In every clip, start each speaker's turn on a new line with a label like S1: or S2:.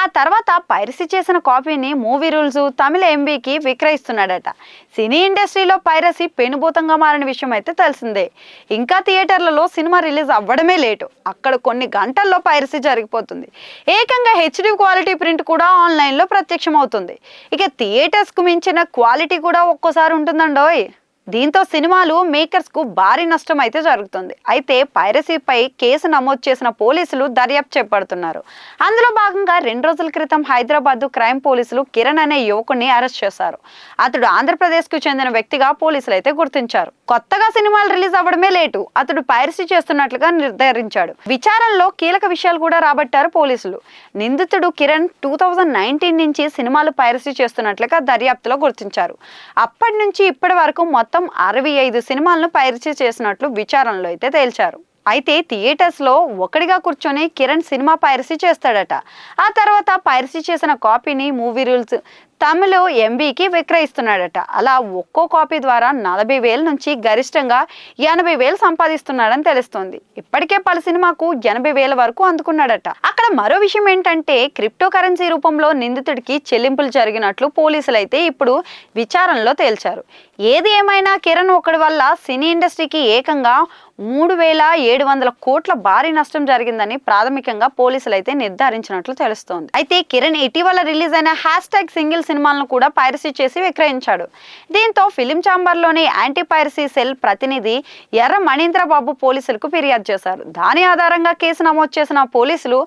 S1: ఆ తర్వాత పైరసీ చేసిన కాపీని మూవీ రూల్స్ తమిళ ఎంబీకి విక్రయిస్తున్నాడట. సినీ ఇండస్ట్రీలో పైరసీ పెనుభూతంగా మారిన విషయం అయితే తెలిసిందే. ఇంకా థియేటర్లలో సినిమా రిలీజ్ అవ్వడమే లేటు. అక్కడ కొన్ని గంటల్లో పైరసీ జరిగిపోతుంది. ఏకంగా హెచ్డి క్వాలిటీ ప్రింట్ కూడా ఆన్లైన్లో ప్రత్యక్షమవుతుంది. ఇక థియేటర్స్కు మించిన క్వాలిటీ కూడా ఒక్కోసారి ఉంటుందండోయ్. దీంతో సినిమాలు మేకర్స్కు భారీ నష్టం అయితే జరుగుతుంది. అయితే పైరసీపై కేసు నమోదు చేసిన పోలీసులు దర్యాప్తు చేపడుతున్నారు. అందులో భాగంగా రెండు రోజుల క్రితం హైదరాబాద్ క్రైమ్ పోలీసులు కిరణ్ అనే యువకుడిని అరెస్ట్ చేశారు. అతడు ఆంధ్రప్రదేశ్కు చెందిన వ్యక్తిగా పోలీసులు అయితే గుర్తించారు. కొత్తగా సినిమాలు రిలీజ్ అవ్వడమే లేటు. అతడు పైరసీ చేస్తున్నట్లుగా నిర్ధారించాడు. విచారణలో కీలక విషయాలు కూడా రాబట్టారు పోలీసులు. నిందితుడు కిరణ్ టూ థౌజండ్ నైన్టీన్ నుంచి సినిమాలు పైరసీ చేస్తున్నట్లుగా దర్యాప్తులో గుర్తించారు. అప్పటి నుంచి ఇప్పటి వరకు మొత్తం అరవై ఐదు సినిమాలను పైరసీ చేసినట్లు విచారణలో అయితే తేల్చారు. అయితే థియేటర్స్లో ఒకటిగా కూర్చొని కిరణ్ సినిమా పైరసీ చేస్తాడట. ఆ తర్వాత పైరసీ చేసిన కాపీని మూవీ రూల్స్ తమిళ ఎంబీకి విక్రయిస్తున్నాడట. అలా ఒక్కో కాపీ ద్వారా నలభై వేల నుంచి గరిష్టంగా ఎనభై వేలు సంపాదిస్తున్నాడని తెలుస్తోంది. ఇప్పటికే పలు సినిమాకు ఎనభై వేల వరకు అందుకున్నాడట. అక్కడ మరో విషయం ఏంటంటే క్రిప్టో కరెన్సీ రూపంలో నిందితుడికి చెల్లింపులు జరిగినట్లు పోలీసులు అయితే ఇప్పుడు విచారణలో తేల్చారు. ఏది ఏమైనా కిరణ్ ఒకడి వల్ల సినీ ఇండస్ట్రీకి ఏకంగా మూడు వేల ఏడు వందల కోట్ల భారీ నష్టం జరిగిందని ప్రాథమికంగా పోలీసులు అయితే నిర్ధారించినట్లు తెలుస్తోంది. అయితే కిరణ్ ఇటీవల రిలీజ్ అయిన హ్యాష్ ట్యాగ్ సింగిల్ సినిమాలను కూడా పైరసీ చేసి విక్రయించాడు. దీంతో ఫిలిం ఛాంబర్లోని యాంటీ పైరసీ సెల్ ప్రతినిధి ఎర్ర మణీంద్రబాబు పోలీసులకు ఫిర్యాదు చేశారు. దాని ఆధారంగా కేసు నమోదు చేసిన పోలీసులు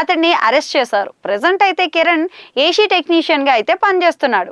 S1: అతడిని అరెస్ట్ చేశారు. ప్రజెంట్ అయితే కిరణ్ ఏసీ టెక్నీషియన్గా అయితే పనిచేస్తున్నాడు.